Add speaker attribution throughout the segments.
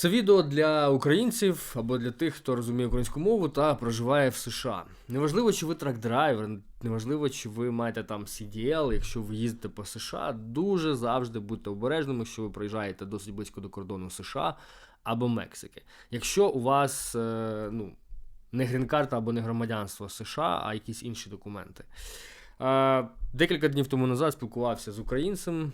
Speaker 1: Це відео для українців або для тих, хто розуміє українську мову та проживає в США. Неважливо, чи ви трак-драйвер, неважливо, чи ви маєте там CDL, якщо ви їздите по США, дуже завжди будьте обережними, якщо ви приїжджаєте досить близько до кордону США або Мексики. Якщо у вас е, ну, не грін-карта або не громадянство США, а якісь інші документи. Е, Декілька днів тому назад спілкувався з українцем.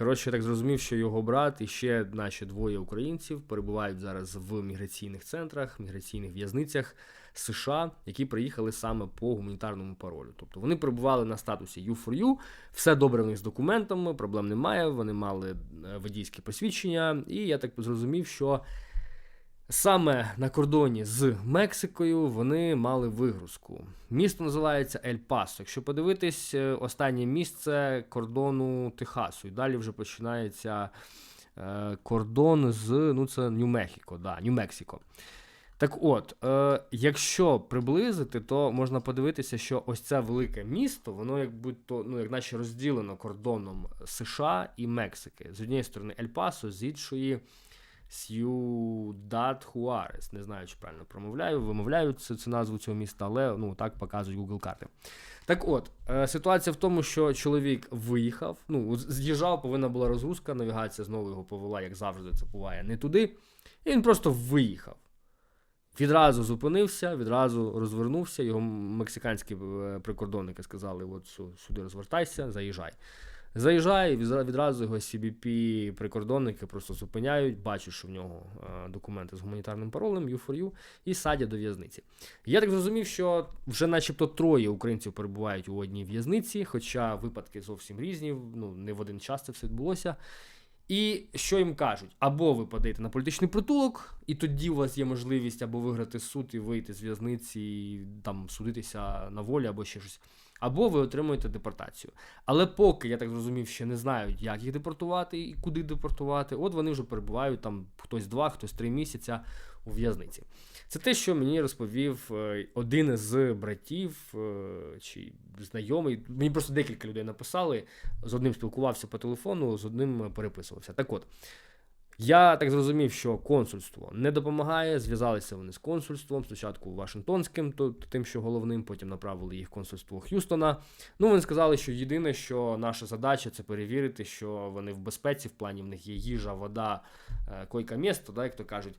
Speaker 1: Коротше, я так зрозумів, що його брат і ще наші двоє українців перебувають зараз в міграційних центрах, міграційних в'язницях США, які приїхали саме по гуманітарному паролю. Тобто вони перебували на статусі U4U, все добре в них з документами, проблем немає. Вони мали е, водійське посвідчення, і я так зрозумів, що Саме на кордоні з Мексикою вони мали вигрузку. Місто називається Ель Пасо. Якщо подивитись, е, останнє місце кордону Техасу. І далі вже починається е, кордон з ну це Нью-Мехіко, да, Нью-Мексико. Так от, е, якщо приблизити, то можна подивитися, що ось це велике місто, воно як будь-то, ну, як наче розділено кордоном США і Мексики. З однієї сторони Ель Пасо, з іншої Сьюдад Хуарес. Не знаю, чи правильно промовляю, вимовляю цю, цю назву цього міста, але ну так показують Google карти. Так от, е, ситуація в тому, що чоловік виїхав, ну, з'їжджав, повинна була розгрузка, навігація знову його повела, як завжди, це буває не туди. І він просто виїхав. Відразу зупинився, відразу розвернувся. Його мексиканські е, прикордонники сказали: от сюди розвертайся, заїжджай. Заїжджає, відразу його CBP прикордонники просто зупиняють, бачать, що в нього е, документи з гуманітарним паролем, U4U, і садять до в'язниці. Я так зрозумів, що вже начебто троє українців перебувають у одній в'язниці, хоча випадки зовсім різні, ну не в один час це все відбулося. І що їм кажуть? Або ви подаєте на політичний притулок, і тоді у вас є можливість або виграти суд і вийти з в'язниці, і там судитися на волі, або ще щось. Або ви отримуєте депортацію. Але поки я так зрозумів, ще не знають, як їх депортувати і куди депортувати. От вони вже перебувають там хтось два, хтось три місяця у в'язниці. Це те, що мені розповів е, один з братів е, чи знайомий. Мені просто декілька людей написали. З одним спілкувався по телефону, з одним переписувався. Так от. Я так зрозумів, що консульство не допомагає. Зв'язалися вони з консульством. Спочатку Вашингтонським, то тим, що головним, потім направили їх консульство Х'юстона. Ну вони сказали, що єдине, що наша задача це перевірити, що вони в безпеці, в плані в них є їжа, вода, е, койка місто, да, як то кажуть.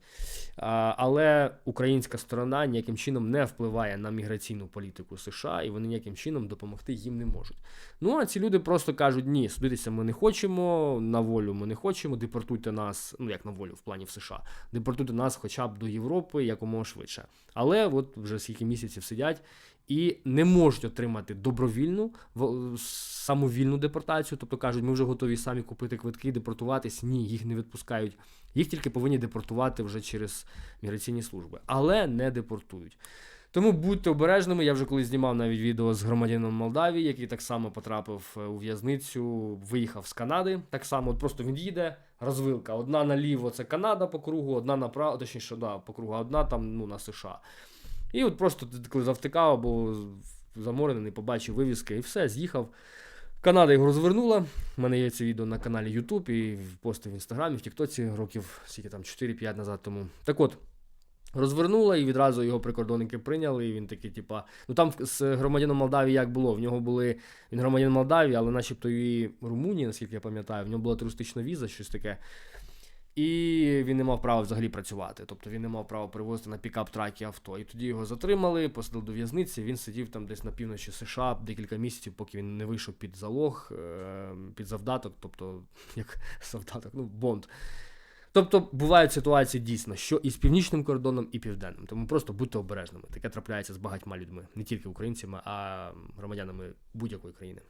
Speaker 1: Але українська сторона ніяким чином не впливає на міграційну політику США, і вони ніяким чином допомогти їм не можуть. Ну а ці люди просто кажуть: ні, судитися ми не хочемо, на волю ми не хочемо, депортуйте нас ну як на волю в плані в США, депортуйте нас хоча б до Європи якомога швидше. Але от вже скільки місяців сидять і не можуть отримати добровільну самовільну депортацію. Тобто кажуть, ми вже готові самі купити квитки, депортуватись. Ні, їх не відпускають. Їх тільки повинні депортувати вже через міграційні служби, але не депортують. Тому будьте обережними. Я вже колись знімав навіть відео з громадянином Молдавії, який так само потрапив е, у в'язницю, виїхав з Канади. Так само, от просто він їде, розвилка. Одна наліво це Канада по кругу, одна направо, точніше, да, по кругу, одна там ну, на США. І от просто коли завтикав або заморений, не побачив вивіски, і все, з'їхав. Канада його розвернула. У мене є це відео на каналі YouTube і пости в інстаграмі, в Тіктоці років скільки там 4-5 назад тому. Так от. Розвернула і відразу його прикордонники прийняли. І він такий, типа, ну там з громадяном Молдавії як було? В нього були він громадянин Молдавії, але начебто і Румунії, наскільки я пам'ятаю, в нього була туристична віза, щось таке. І він не мав права взагалі працювати. Тобто він не мав права перевозити на пікап-тракі авто. І тоді його затримали, посадили до в'язниці. Він сидів там десь на півночі США декілька місяців, поки він не вийшов під залог, е, під завдаток, тобто як завдаток, ну бонд. Тобто бувають ситуації дійсно, що і з північним кордоном, і південним. Тому просто будьте обережними. Таке трапляється з багатьма людьми, не тільки українцями, а громадянами будь-якої країни.